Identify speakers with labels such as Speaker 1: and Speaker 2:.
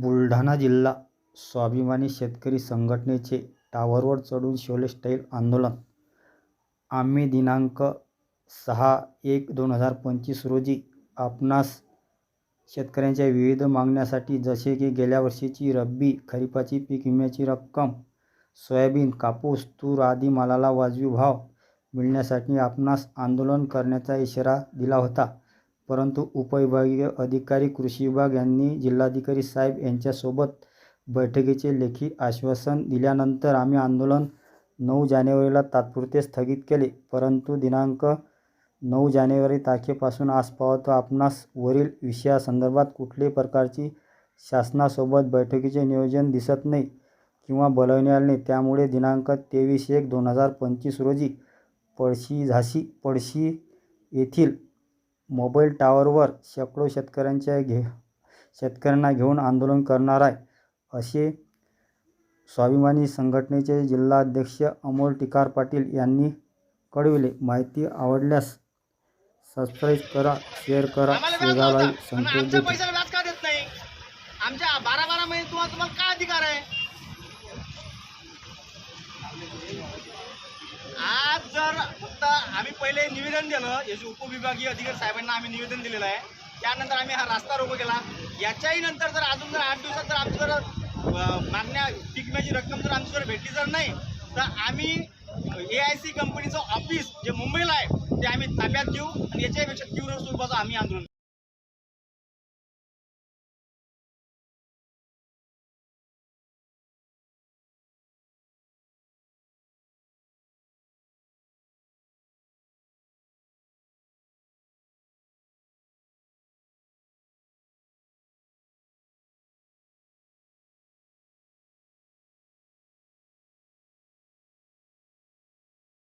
Speaker 1: बुलढाणा जिल्हा स्वाभिमानी शेतकरी संघटनेचे टावरवर चढून शोले स्टाईल आंदोलन. आम्ही दिनांक सहा एक दोन हजार पंचवीस रोजी आपणास शेतकऱ्यांच्या विविध मागण्यासाठी जसे की गेल्या वर्षीची रब्बी खरीपाची पीक विम्याची रक्कम सोयाबीन कापूस तूर आदी मालाला वाजवी भाव मिळण्यासाठी आपणास आंदोलन करण्याचा इशारा दिला होता. परंतु उपविभागीय अधिकारी कृषी विभाग यांनी जिल्हाधिकारी साहेब यांच्यासोबत बैठकीचे लेखी आश्वासन दिल्यानंतर आम्ही आंदोलन नऊ जानेवारीला तात्पुरते स्थगित केले. परंतु दिनांक नऊ जानेवारी तारखेपासून आजपावत आपणास वरील विषयासंदर्भात कुठल्याही प्रकारची शासनासोबत बैठकीचे नियोजन दिसत नाही किंवा बोलवणे आले नाही. त्यामुळे दिनांक तेवीस एक दोन हजार पंचवीस रोजी पळशी झाशी पळशी येथील मोबाईल टावरवर शेकडो शेतकऱ्यांच्या घे शेतकऱ्यांना घेऊन आंदोलन करणार आहे असे स्वाभिमानी संघटनेचे जिल्हाध्यक्ष अमोल टिकार पाटील यांनी कळविले. माहिती आवडल्यास सबस्क्राईब करा शेअर करा. देत.
Speaker 2: नाही. आमच्या बारा बारा महिने तुम्हाला तुम्हाला काय अधिकार आहे? पहिले निवेदन दिलं याचे उपविभागीय अधिकारी साहेबांना आम्ही निवेदन दिलेलं आहे. त्यानंतर आम्ही हा रास्ता रोको केला. याच्याही नंतर जर अजून जर आठ दिवसात जर आमची जर मागण्या विम्याची रक्कम जर आमची जर भेटली जर नाही तर आम्ही ए आय सी कंपनीचं ऑफिस जे मुंबईला आहे ते आम्ही ताब्यात घेऊ आणि याच्यापेक्षा तीव्र स्वरूपाचं आम्ही आंदोलन